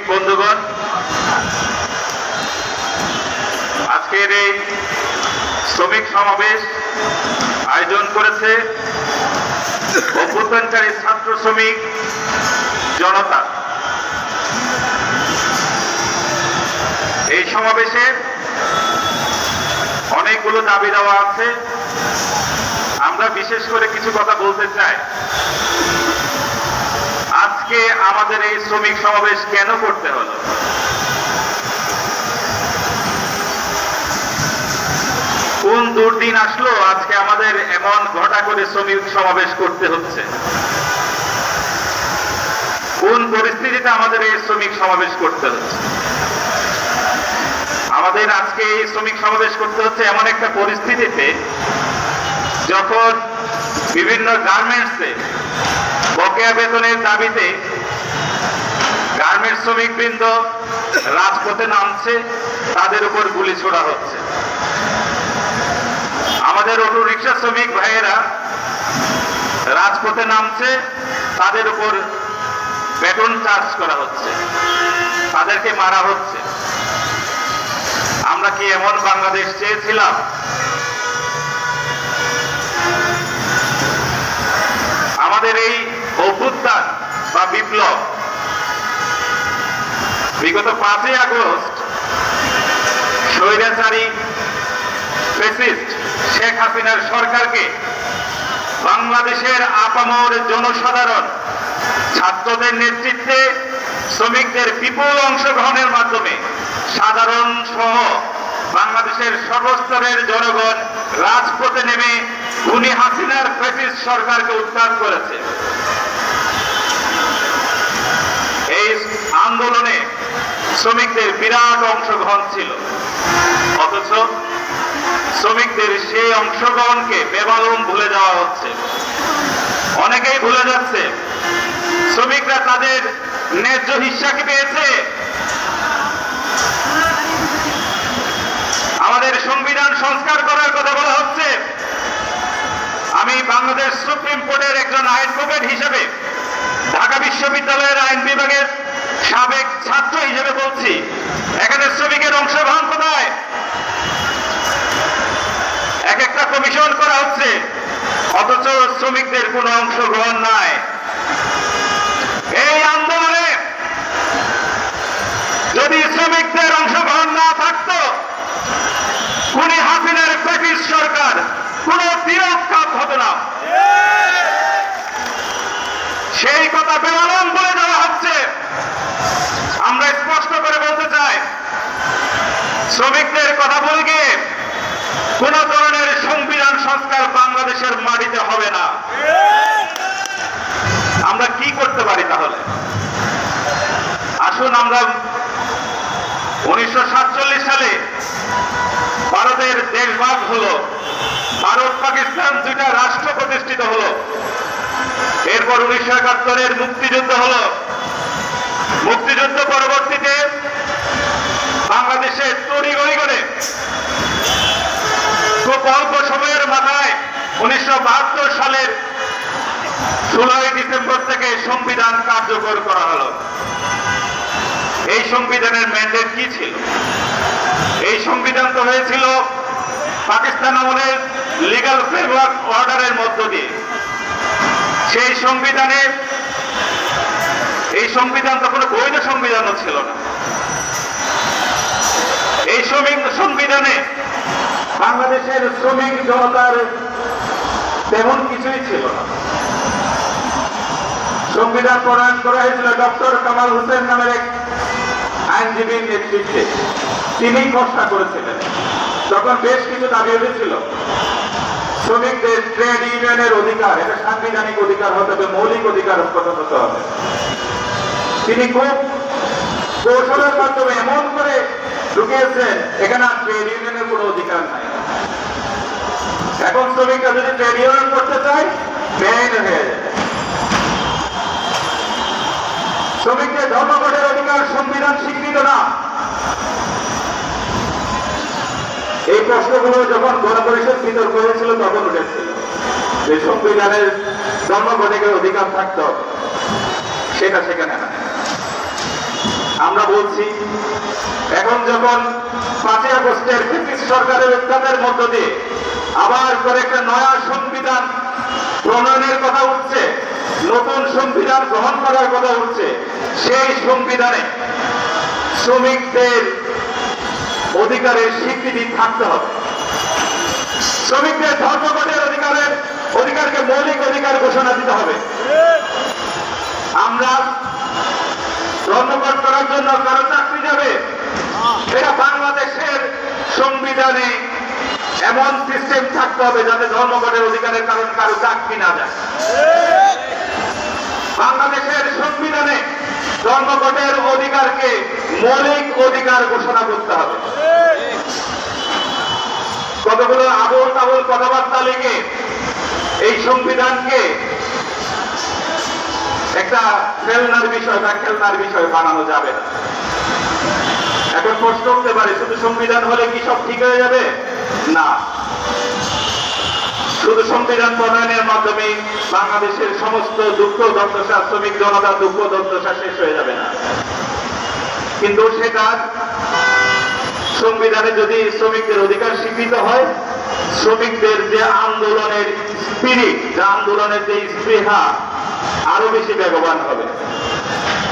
বন্ধুগণ, আজকের এই শ্রমিক সমাবেশ আয়োজন করেছে অভ্যুত্থানকারী ছাত্র শ্রমিক জনতা। এই সমাবেশে অনেকগুলো দাবি দেওয়া আছে। আমরা বিশেষ করে কিছু কথা বলতে চাই। আজকে আমাদের এই শ্রমিক সমাবেশ কেন করতে হলো? কোন দুর্দিন আসলো, আজকে আমাদের এমন ঘটা করে শ্রমিক সমাবেশ করতে হচ্ছে? কোন পরিস্থিতিতে আমাদের এই শ্রমিক সমাবেশ করতে হচ্ছে? আমাদের আজকে এই শ্রমিক সমাবেশ করতে হচ্ছে এমন একটা পরিস্থিতিতে যখন বিভিন্ন গার্মেন্টসে বকেয়া বেতনের দাবিতে গার্মেন্টস শ্রমিক বৃন্দ রাজপথে নামছে, তাদের উপর গুলি ছোড়া হচ্ছে। আমাদের অটো রিক্সা শ্রমিক ভাইয়েরা রাজপথে নামছে, তাদের উপর বেতন চার্জ করা হচ্ছে, তাদেরকে মারা হচ্ছে। আমরা কি এমন বাংলাদেশ চেয়েছিলাম? আমাদের এই বা বিপ্লব। বিগত পাঁচই আগস্ট, স্বৈরাচারী ফেসিস্ট শেখ হাসিনার সরকারকে বাংলাদেশের আপামর জনসাধারণ, ছাত্রদের নেতৃত্বে শ্রমিকদের বিপুল অংশগ্রহণের মাধ্যমে সাধারণ সহ বাংলাদেশের সর্বস্তরের জনগণ রাজপথে নেমে খুনি হাসিনার ফেসিস্ট সরকারকে উত্থান করেছে। আন্দোলনে শ্রমিকদের বিরাট অংশগ্রহণ ছিল। অথচ শ্রমিকদের সেই অংশগ্রহণকে বেমালুম ভুলে যাওয়া হচ্ছে। অনেকেই ভুলে যাচ্ছে, শ্রমিকরা তাদের ন্যায্য হিস্সা কি পেয়েছে। আমাদের সংবিধান সংস্কার করার কথা বলা হচ্ছে। আমি বাংলাদেশ সুপ্রিম কোর্টের একজন অ্যাডভোকেট হিসেবে ঢাকা বিশ্ববিদ্যালয়ের আইন বিভাগের সাবেক ছাত্র হিসেবে বলছি, এখানে শ্রমিকের অংশগ্রহণ কোথায়? এক একটা কমিশন করা হচ্ছে, অথচ শ্রমিকদের কোনো অংশগ্রহণ নাই। এই আন্দোলনে যদি শ্রমিকদের অংশগ্রহণ না থাকতো খুনি হাসিনার ব্রিটিশ সরকার কোন তিরস্কার হতো না সেই কথা বেমালম বলে দেওয়া হচ্ছে আমরা স্পষ্ট করে বলতে চাই শ্রমিকদের কথা বলে গিয়ে কোন ধরনের সংবিধান সংস্কার বাংলাদেশের মাটিতে হবে না আমরা কি করতে পারি তাহলে। আসুন আমরা উনিশশো সালে ভারতের দেশভাগ হলো, ভারত পাকিস্তান দুইটা রাষ্ট্র প্রতিষ্ঠিত হলো। এরপর উনিশশো একাত্তরের মুক্তিযুদ্ধ হলো। মুক্তিযুদ্ধ পরবর্তীতে বাংলাদেশে তড়িগড়ি করে খুব অল্প সময়ের মাথায় উনিশশো সালের ষোলোই ডিসেম্বর থেকে সংবিধান কার্যকর করা হলো। এই সংবিধানের ম্যান্ডেট কি ছিল? এই সংবিধান তো হয়েছিল পাকিস্তান আমলের লিগাল ফ্রেমওয়ার্ক অর্ডারের মধ্য দিয়ে। সেই সংবিধানে, এই সংবিধান তো কোনো বৈধ সংবিধানও ছিল না। এই সংবিধানে বাংলাদেশের শ্রমিক জনতার তেমন কিছুই ছিল না। সংবিধান প্রণয়ন করা হয়েছিল ডক্টর কামাল হোসেন নামের এক আইনজীবীর নেতৃত্বে। তিনি ঘোষণা করেছিলেন তখন বেশ কিছু দাবি উঠেছিল, শ্রমিকদের ট্রেড ইউনিয়নের অধিকার, এটা সাংবিধানিক অধিকার হতে হবে, মৌলিক অধিকার প্রদান হতে হবে। তিনি খুব কৌশলের মাধ্যমে এমন করে ঢুকিয়েছেন, এখানে আর ট্রেড ইউনিয়নের কোনো অধিকার নাই। এখন শ্রমিকরা যদি ট্রেড ইউনিয়ন করতে চায়, বেআইন হয়ে যায় শ্রমিকদের ধর্মঘটের অধিকার সংবিধান স্বীকৃত না। এই প্রশ্নগুলো যখন গণপরিষদ বিতর্ক হয়েছিল, তখন উঠেছিল যে সংবিধানের ধর্মঘটের অধিকার থাকত সেটা সেখানে না। আমরা বলছি, এখন যখন পাঁচই আগস্টের ব্রিটিশ সরকারের উত্থানের মধ্য দিয়ে আবার করে একটা নয়া সংবিধান প্রণয়নের কথা উঠছে নতুন সংবিধান গ্রহণ করার কথা হচ্ছে। সেই সংবিধানে শ্রমিকদের অধিকারের স্বীকৃতি থাকতে হবে। শ্রমিকদের ধর্মঘটের অধিকারের অধিকারকে মৌলিক অধিকার ঘোষণা দিতে হবে। আমরা ধর্মঘট করার জন্য কারও চাকরি যাবে। এটা বাংলাদেশের সংবিধানে এমন সিস্টেম থাকতে হবে যাতে ধর্মঘটের অধিকারের কারণে কারও চাকরি না যায়। বাংলাদেশের সংবিধানে ধর্মঘটের অধিকারকে মৌলিক অধিকার ঘোষণা করতে হবে। কতগুলো আবল তাবল কথাবার্তা লিখে এই সংবিধানকে একটা খেলনার বিষয় বা খেলনার বিষয় বানানো যাবে না। এখন প্রশ্ন উঠতে পারে, শুধু সংবিধান হলে কি সব ঠিক হয়ে যাবে? না। শুধু সংবিধান প্রণয়নের মাধ্যমে বাংলাদেশের সমস্ত দুঃখ, দুর্দশা, শ্রমিক জনতা দুঃখ, দুর্দশা শেষ হয়ে যাবে না। কিন্তু সেটা সংবিধানে যদি শ্রমিকদের অধিকার স্বীকৃত হয়, শ্রমিকদের যে আন্দোলনের স্পিরিট যে আন্দোলনের যে স্পৃহা, আরও বেশি বেগবান হবে।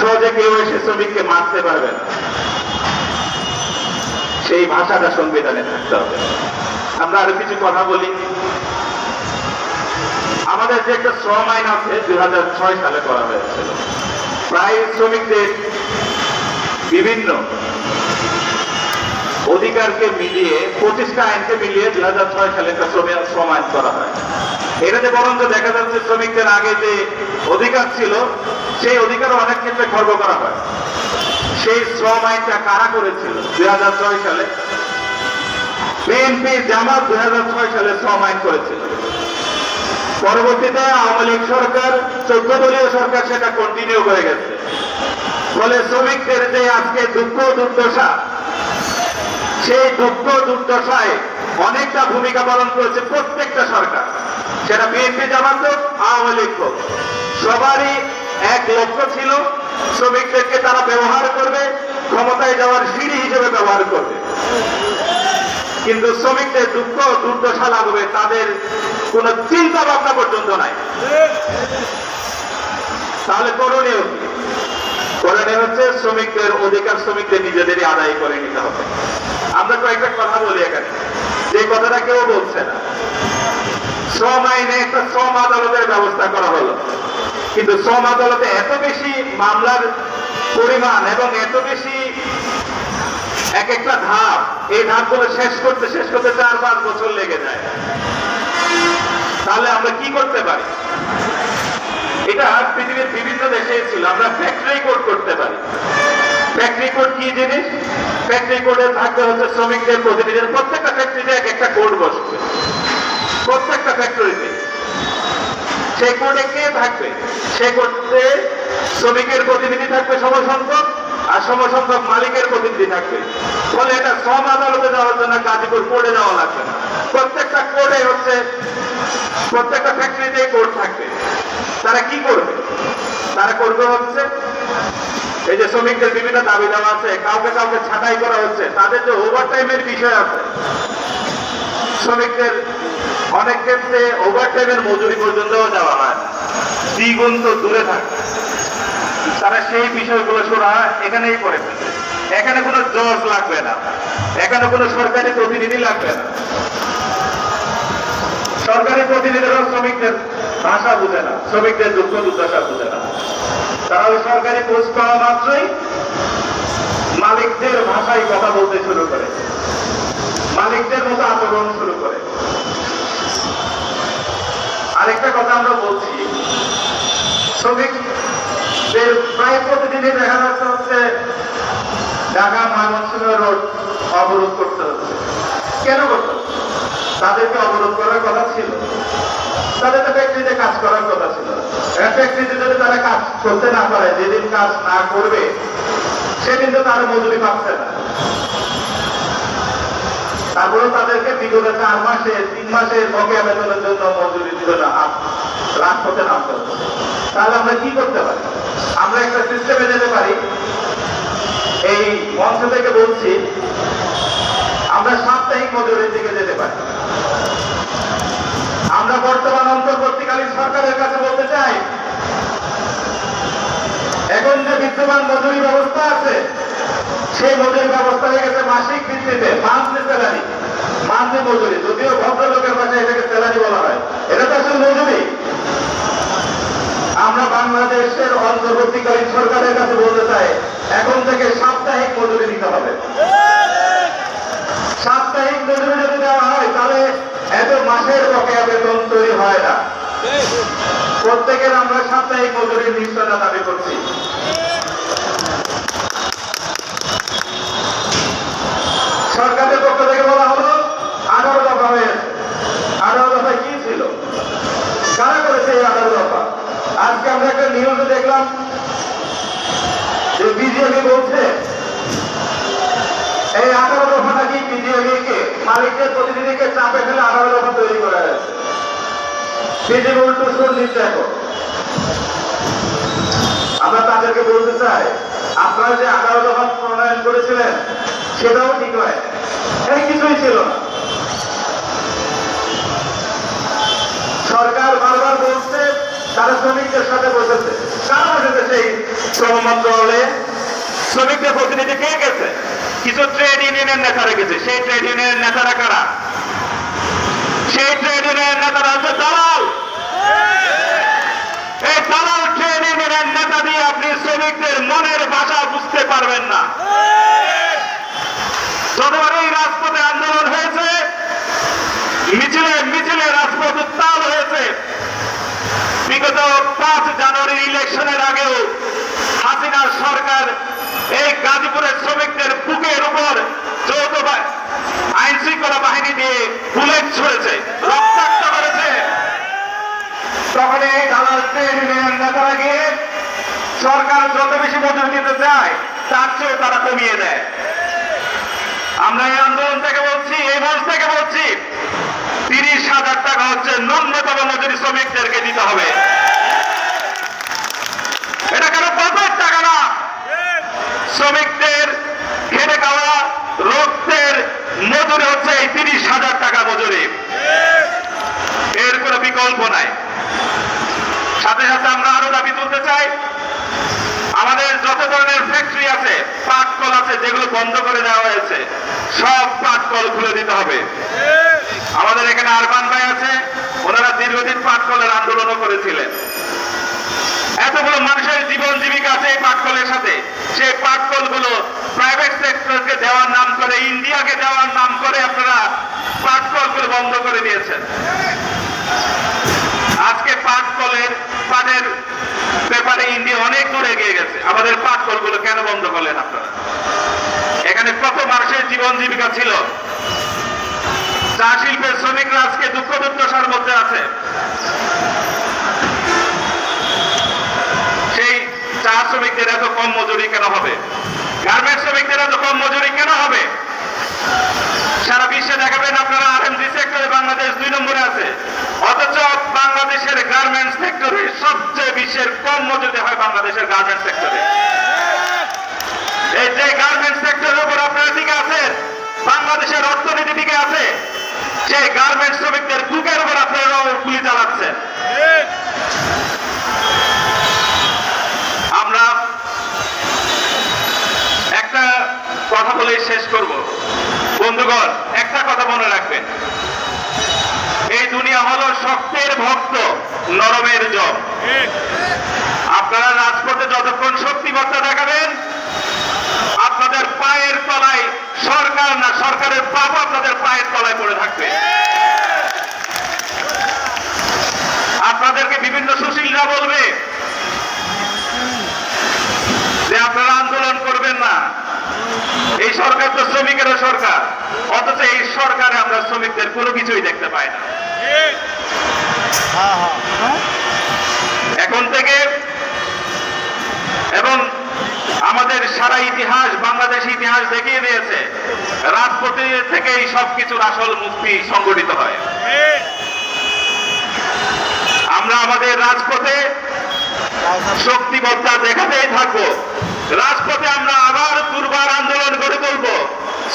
সহজে কেউ এসে শ্রমিককে মারতে পারবে না। সেই ভাষাটা সংবিধানে থাকতে হবে। আমরা আরও কিছু কথা বলি। আমাদের যে একটা শ্রম আইন আছে, দুই সালে করা হয়েছিল প্রায় শ্রমিকদের বিভিন্ন অধিকারকে মিলিয়ে পঁচিশটা আইনকে মিলিয়ে দুই হাজার ছয় সালে একটা শ্রমিক শ্রম আইন করা হয়। এটাতে বরঞ্চ দেখা যাচ্ছে শ্রমিকদের আগে যে অধিকার ছিল, সেই অধিকার অনেক ক্ষেত্রে খর্ব করা হয়। সেই শ্রম আইনটা কারা করেছিল? দুই সালে। বিএনপি জামাত দুই সালে শ্রম আইন করেছিল। পরবর্তীতে আওয়ামী লীগ সরকার, চোদ্দ দলীয় সরকার সেটা কন্টিনিউ করে গেছে। ফলে শ্রমিকদের যে আজকে দুঃখ দুর্দশা, সেই দুঃখ দুর্দশায় অনেকটা ভূমিকা পালন করেছে প্রত্যেকটা সরকার। সেটা বিএনপি জামাত হোক, আওয়ামী লীগ হোক, সবারই এক লক্ষ্য ছিল শ্রমিকদেরকে তারা ব্যবহার করবে, ক্ষমতায় যাওয়ার সিঁড়ি হিসেবে ব্যবহার করবে। কিন্তু শ্রমিকদের দুঃখ, দুর্দশা লাগবে, তাদের কোনো চিন্তা ভাবনা পর্যন্ত নাই। তাহলে করণীয় করণীয় হচ্ছে শ্রমিকদের অধিকার শ্রমিকদের নিজেদেরই আদায় করে নিতে হবে। আমরা কয়েকটা কথা বলি এখানে। যে কথাটা কেউ বলছে না। শ্রম আইনে একটা শ্রম আদালতের ব্যবস্থা করা হলো। কিন্তু শ্রম আদালতে এত বেশি মামলার পরিমাণ এবং এত বেশি এক একটা ধাপ, এই ধাপগুলো শেষ করতে শেষ করতে চার পাঁচ বছর লেগে যায়। তাহলে আমরা কি করতে পারি? এটা পৃথিবীর বিভিন্ন দেশে ছিল, আমরা ফ্যাক্টরি কোড করতে পারি। ফ্যাক্টরি কোড কি জিনিস? ফ্যাক্টরি কোডে থাকতে হচ্ছে শ্রমিকদের প্রতিনিধিদের প্রত্যেকটা ফ্যাক্টরিতে এক একটা কোড বসবে। প্রত্যেকটা ফ্যাক্টরিতে সেই কোডে কে থাকবে? সেই কোডে শ্রমিকের প্রতিনিধি থাকবে সমসংখ্যক আর সমসংখ্যক মালিকের প্রতিনিধি থাকবে। ফলে এটা শ্রম আদালতে যাওয়ার জন্য গাজীপুর কোর্টে যাওয়া লাগবে না। প্রত্যেকটা কোর্টে হচ্ছে, প্রত্যেকটা ফ্যাক্টরিতে কোর্ট থাকবে। তারা কি করবে? তারা করবে হচ্ছে, এই যে শ্রমিকদের বিভিন্ন দাবি দেওয়া আছে, কাউকে কাউকে ছাঁটাই করা হচ্ছে, তাদের যে ওভার টাইমের বিষয় আছে, শ্রমিকদের অনেক ক্ষেত্রে ওভার টাইমের মজুরি পর্যন্ত দেওয়া হয়। দ্বিগুণ তো দূরে থাকে। তারা সেই বিষয়গুলো শোনা এখানেই করে এখানে কোনো জজ লাগবে না। এখানে কোনো সরকারি প্রতিনিধি লাগবে না। সরকারি প্রতিনিধিরা শ্রমিকদের ভাষা বুঝে না। শ্রমিকদের দুঃখ দুর্দশা বুঝে না। তারা ওই সরকারি পোস্ট পাওয়া মাত্রই মালিকদের ভাষায় কথা বলতে শুরু করে। মালিকদের মতো আচরণ শুরু করে। আরেকটা কথা আমরা বলছি। শ্রমিকদের প্রায় প্রতিদিনই দেখা যাচ্ছে হচ্ছে ঢাকা ময়মনসিংহ রোড অবরোধ করতে হচ্ছে। কেন করতে তাদেরকে অবরোধ করার কথা ছিল। তাদের তো ফ্যাক্টরিতে কাজ করার কথা ছিল। ফ্যাক্টরিতে যদি তারা কাজ করতে না পারে, যেদিন কাজ না করবে, সেদিন তো তারা মজুরি পাচ্ছে না। তারপরে তাদেরকে বিগত চার মাসে, তিন মাসের বকেয়া বেতনের জন্য মজুরি দিল না। রাজপথে নামতে তাহলে আমরা কি করতে পারি? আমরা একটা সিস্টেমে যেতে পারি। এই মঞ্চ থেকে বলছি, আমরা সাপ্তাহিক মজুরির দিকে যেতে পারি। আমরা বর্তমান অন্তর্বর্তীকালীন সরকারের কাছে বলতে চাই, এখন যে বিদ্যমান মজুরি ব্যবস্থা আছে সেই মজুরি ব্যবস্থা হয়ে গেছে মাসিক ভিত্তিতে মান্থলি স্যালারি মান্থলি মজুরি। যদিও ভদ্রলোকের ভাষায় এটাকে স্যালারি বলা হয়। এটা তো আসলে মজুরি। আমরা বাংলাদেশের অন্তর্বর্তীকালীন সরকারের কাছে বলতে চাই, এখন থেকে সাপ্তাহিক মজুরি দিতে হবে। সাপ্তাহিক মজুরি যদি দেওয়া হয়, তাহলে এত মাসের বকেয়া বেতন তৈরি হয় না। প্রত্যেকের আমরা সাপ্তাহিক মজুরির নিশ্চয়তা দাবি করছি। সরকারের পক্ষ থেকে বলা হলো, আঠারো দফা হয়েছে। আঠারো দফায় কি ছিল? কারা করেছে এই আঠারো দফা? আজকে আমরা একটা নিউজে দেখলাম যে বিজেপি বলছে, এই আঠারো দফা নাকি বিজেপিকে, মালিকদের প্রতিনিধিকে চাপে ফেলে আঠারো দফা তৈরি করা হয়েছে। বিজেপি উল্টো সুর নিচ্ছে এখন। আমরা তাদেরকে বলতে চাই, আপনারা যে আঠারো দফা প্রণয়ন করেছিলেন সেটাও ঠিক নয়। কিছুই ছিল না। সরকার বারবার বলছে, তারা শ্রমিকদের সাথে বসেছে। কারা বসেছে সেই শ্রম মন্ত্রণালয়ে? শ্রমিকদের প্রতিনিধি কে গেছে? কিছু ট্রেড ইউনিয়নের নেতারা গেছে। সেই ট্রেড ইউনিয়নের নেতারা কারা? সেই ট্রেড ইউনিয়নের নেতারা হচ্ছে দালাল। এই দালাল ট্রেড ইউনিয়নের নেতা দিয়ে আপনি শ্রমিকদের মনের ভাষা বুঝতে পারবেন না। এই রাজপথে আন্দোলন হয়েছে। মিছিলে মিছিলে রাজপথ উত্তাল হয়েছে। বিগত পাঁচ জানুয়ারি ইলেকশনের আগেও হাসিনার সরকার এই গাজীপুরের শ্রমিকদের বুকের উপর যৌথ আইন শৃঙ্খলা বাহিনী দিয়ে বুলেট ছড়েছে, রক্তাক্ত করেছে। তখন এই দালাল ট্রেড ইউনিয়ন নেতারা গিয়ে সরকার যত বেশি মজুরি দিতে চায়, তার চেয়েও তারা কমিয়ে দেয়। আমরা এই আন্দোলন থেকে বলছি, এই মঞ্চ থেকে বলছি, তিরিশ হাজার টাকা হচ্ছে ন্যূনতম মজুরি শ্রমিকদেরকে দিতে হবে। এটা কেন পকেট টাকা না? শ্রমিকদের খেটে খাওয়া, রক্তের মজুরি হচ্ছে এই তিরিশ হাজার টাকা মজুরি। এর কোনো বিকল্প নাই। সাথে সাথে আমরা আরও দাবি তুলতে চাই যত ধরনের ফ্যাক্টরি আছে, পাট কল আছে, যেগুলো বন্ধ করে দেওয়া হয়েছে, সব পাট কল খুলে দিতে হবে। আমাদের এখানে আরবান ভাই আছে, ওনারা দীর্ঘদিন পাট কলের আন্দোলনও করেছিলেন। এতগুলো মানুষের জীবন জীবিকা আছে এই পাটকলের সাথে। সেই পাটকলগুলো প্রাইভেট সেক্টরকে দেওয়ার নাম করে, ইন্ডিয়াকে দেওয়ার নাম করে আপনারা পাটকলগুলো বন্ধ করে দিয়েছেন। আজকে পাট কলের, পাটের ব্যাপারে ইন্ডিয়া অনেক দূরে এগিয়ে গেছে। আমাদের পাট কলগুলো কেন বন্ধ করলেন আপনারা? এখানে কত মানুষের জীবন জীবিকা ছিল। চা শিল্পের শ্রমিকরা আজকে দুঃখ দুর্দশার মধ্যে আছে। সেই চা শ্রমিকদের এত কম মজুরি কেন হবে? গার্মেন্ট শ্রমিকদের এত কম মজুরি কেন হবে? সারা বিশ্বে দেখাবেন আপনারা আরএমজি সেক্টরে বাংলাদেশ দুই নম্বরে আছে। অথচ বাংলাদেশের গার্মেন্টস সেক্টরে সবচেয়ে বিশ্বের কম মজুরি হয় বাংলাদেশের গার্মেন্টস সেক্টরে এই যে গার্মেন্টস সেক্টরের উপর আপনারা টিকে আছেন, বাংলাদেশের অর্থনীতি টিকে আছে, সেই গার্মেন্টস শ্রমিকদের বুকের উপর আপনারা গুলি চালাচ্ছেন। আমরা একটা কথা বলে শেষ করব। বন্ধুগণ, একটা কথা মনে রাখবেন। এই দুনিয়া হলো শক্তের ভক্ত, নরমের জব আপনারা রাজপথে যতক্ষণ শক্তিমত্তা দেখাবেন, আপনাদের পায়ের তলায় সরকার না, সরকারের পাপ আপনাদের পায়ের তলায় পড়ে থাকবে। আপনাদেরকে বিভিন্ন সুশীলরা বলবে যে আপনারা আন্দোলন করবেন না এই সরকার তো শ্রমিকের সরকার। অথচ এই সরকারে আমরা শ্রমিকদের কোনো কিছুই দেখতে পাই না। এখন থেকে এবং আমাদের সারা ইতিহাস, বাংলাদেশ ইতিহাস দেখিয়ে দিয়েছে, রাজপথে থেকেই সবকিছুর আসল মুক্তি সংগঠিত হয়। আমরা আমাদের রাজপথে শক্তিমত্তা দেখাতেই থাকব। রাজপথে আমরা আবার পূর্বার আন্দোলন গড়ে তুলব।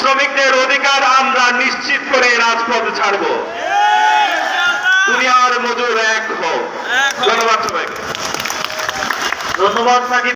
শ্রমিকদের অধিকার আমরা নিশ্চিত করে রাজপথ ছাড়ব। দুনিয়ার মজুর এক হোক। ধন্যবাদ সবাইকে। ধন্যবাদ